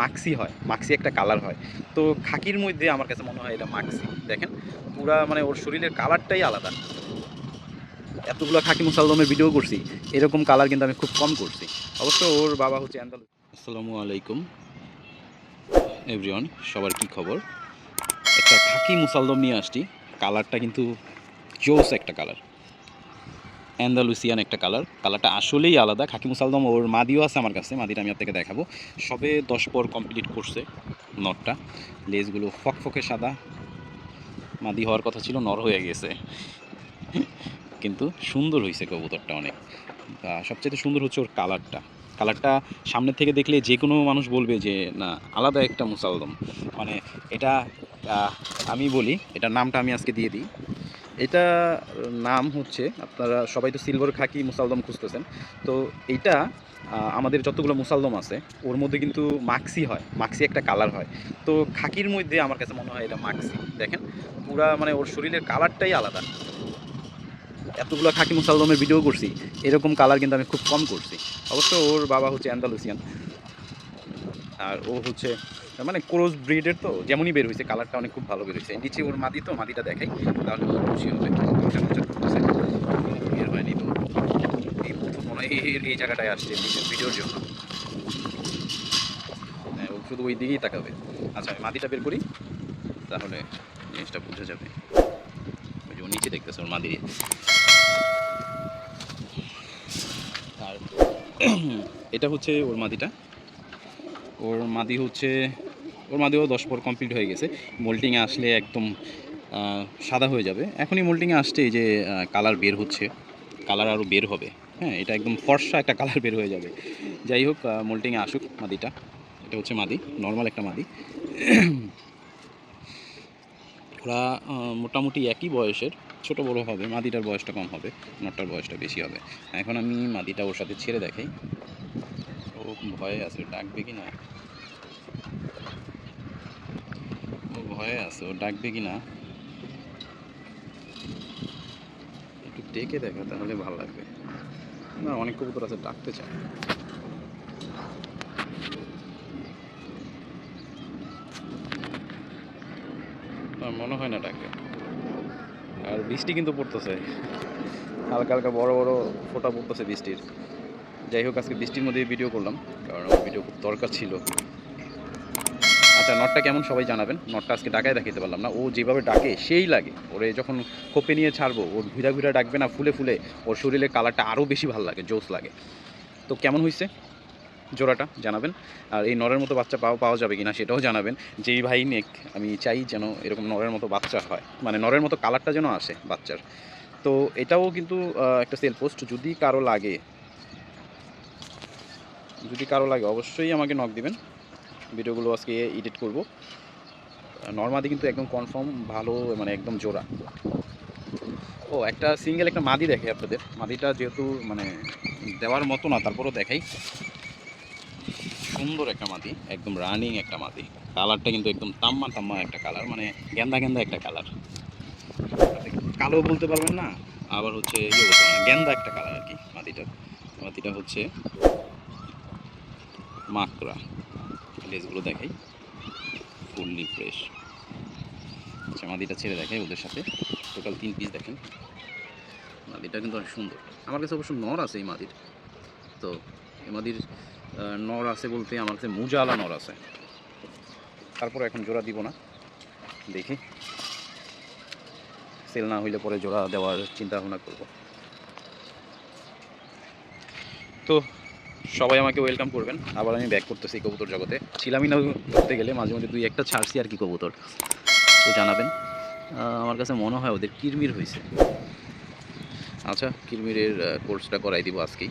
মাক্সি হয়, মাক্সি একটা কালার হয়। তো খাকির মধ্যে আমার কাছে মনে হয় এটা মাক্সি। দেখেন, পুরা মানে ওর শরীরের কালারটাই আলাদা। এতগুলো খাকি মুসালদমের ভিডিও করছি, এরকম কালার কিন্তু আমি খুব কম করছি। অবশ্য ওর বাবা হচ্ছে অ্যান্দালু আসসালামু আলাইকুম। এভরিওয়ান সবার কি খবর? একটা খাকি মুসালদম নিয়ে আসছি। কালারটা কিন্তু জোস একটা কালার অ্যান্দালুসিয়ান একটা কালার। কালারটা আসলেই আলাদা। খাকি মুসালদম ওর মাদিও আছে আমার কাছে। মাদিটা আমি আপনাকে দেখাবো। সবে দশ পর কমপ্লিট করছে নটটা। লেজগুলো ফকফকে সাদা। মাদি হওয়ার কথা ছিল, নর হয়ে গেছে। কিন্তু সুন্দর হয়েছে কবুতরটা অনেক। সবচেয়ে সুন্দর হচ্ছে ওর কালারটা। কালারটা সামনে থেকে দেখলে যে কোনো মানুষ বলবে যে, না, আলাদা একটা মুসালদম। মানে এটা আমি বলি, এটার নামটা আমি আজকে দিয়ে দিই। এটা, নাম হচ্ছে, আপনারা সবাই তো সিলভার খাকি মুসালদম খুঁজতেছেন। তো এইটা আমাদের যতগুলো মুসালদম আছে, ওর মধ্যে কিন্তু মাক্সি হয়, মাক্সি একটা কালার হয়। তো খাকির মধ্যে আমার কাছে মনে হয় এটা মাক্সি, দেখেন। পুরা মানে ওর শরীরের কালারটাই আলাদা। এতগুলো খাকি মুসালদমের ভিডিও করছি, এরকম কালার কিন্তু আমি খুব কম করছি। অবশ্য ওর বাবা হচ্ছে অ্যান্দালুসিয়ান আর ও হচ্ছে মানে ক্রোজ ব্রিডের তো যেমনই বের হয়েছে কালারটা অনেক খুব ভালো বের হয়েছে নিচে ওর মাদি তো মাদিটা দেখাই তাহলে ও খুশি হবে। বের হয়নি তো। এই মনে হয় এই- জায়গাটায় আসছে ভিডিওর জন্য। হ্যাঁ, ও শুধু ওই দিকেই তাকাবে। আচ্ছা আমি মাদিটা বের করি তাহলে জিনিসটা বোঝা যাবে। ওই যে নিচে দেখতেছে ওর মাদি। আর এটা হচ্ছে ওর মাদিটা। ওর মাদি হচ্ছে, ওর মাদিও দশ পর কমপ্লিট হয়ে গেছে। মোল্টিংয়ে আসলে একদম সাদা হয়ে যাবে। এখনই মোল্টিংয়ে আসছে এই যে কালার বের হচ্ছে। কালার আরও বের হবে। হ্যাঁ এটা একদম ফর্সা একটা কালার বের হয়ে যাবে। যাই হোক মোল্টিংয়ে আসুক মাদিটা। এটা হচ্ছে মাদি নর্মাল একটা মাদি। ওরা মোটামুটি একই বয়সের, ছোট বড় হবে, মাদিটার বয়সটা কম হবে, নটটার বয়সটা বেশি হবে। এখন আমি মাদিটা ওর সাথে ছেড়ে দেখাই। ও ভয়ে আছে, ডাকবে কি না? ও ভয়ে আছে, ও ডাকবে কি না? একটু ডেকে দেখা, তাহলে ভালো লাগবে। না, অনেক কবুতর আছে, ডাকতে চায়। মনে হয় না ডাকে। আর বৃষ্টি কিন্তু পড়তেছে। হালকা হালকা বড় বড় ফোঁটা পড়তেছে বৃষ্টির। যাই হোক, আজকে বৃষ্টির মধ্যে ভিডিও করলাম, কারণ আমার ভিডিও খুব দরকার ছিল। আচ্ছা নটটা কেমন সবাই জানাবেন? নটটা আজকে ডাকায় দেখাতে পারলাম না। ও যেভাবে ডাকে, সেই লাগে। ওরে যখন খোপে নিয়ে ছাড়বো, ওর ঘুরা ঘুরা ডাকবে না, ফুলে ফুলে, ওর শরীরে কালারটা আরও বেশি ভালো লাগে জোস লাগে। তো কেমন হয়েছে জোড়াটা জানাবেন। আর এই নরের মতো বাচ্চা পাওয়া পাওয়া যাবে কিনা সেটাও জানাবেন। যেই ভাই নেক, আমি চাই যেন এরকম নরের মতো বাচ্চা হয়। মানে নরের মতো কালারটা যেন আসে বাচ্চার। তো এটাও কিন্তু একটা সেল পোস্ট যদি কারও লাগে যদি কারও লাগে, অবশ্যই আমাকে নক দিবেন। ভিডিওগুলো আজকে এডিট করব। নর্মাদি কিন্তু একদম কনফার্ম ভালো মানে একদম জোড়া। ও, একটা সিঙ্গেল একটা মাদি দেখে আপনাদের। মাদিটা যেহেতু মানে দেওয়ার মতো না, তারপরও দেখাই। সুন্দর একটা মাদি, একদম রানিং একটা মাদি। কালারটা কিন্তু একদম তাম্মা তাম্মা একটা কালার মানে গেন্দা গেন্দা একটা কালার কালো বলতে পারবেন না, আবার হচ্ছে ইয়ে বলতে গেন্দা একটা কালার আর কি মাদিটার। মাদিটা হচ্ছে মাকড়া। লেজগুলো দেখাই। Fully fresh. আচ্ছা মাদিটা ছেড়ে দেখাই ওদের সাথে। টোটাল তিন পিস দেখেন। মাদিটা কিন্তু অনেক সুন্দর। আমার কাছে অবশ্য নর আছে এই মাদির। তো এই মাদির নর আছে বলতে আমার কাছে মুজালা নর আছে। তারপর এখন জোড়া দিব না। দেখি। সেল না হইলে পরে জোড়া দেওয়ার চিন্তা ভাবনা করব। তো সবাই আমাকে ওয়েলকাম করবেন। আবার আমি ব্যাক করতেছি কবুতর জগতে। ছিলামই না ধরতে গেলে মাঝে মাঝে দুই একটা ছাড়ছি আর কি কবুতর। তো জানাবেন। আমার কাছে মনে হয় ওদের কিরমির হয়েছে। আচ্ছা কিরমিরের কোর্সটা করাই দিব আজকেই।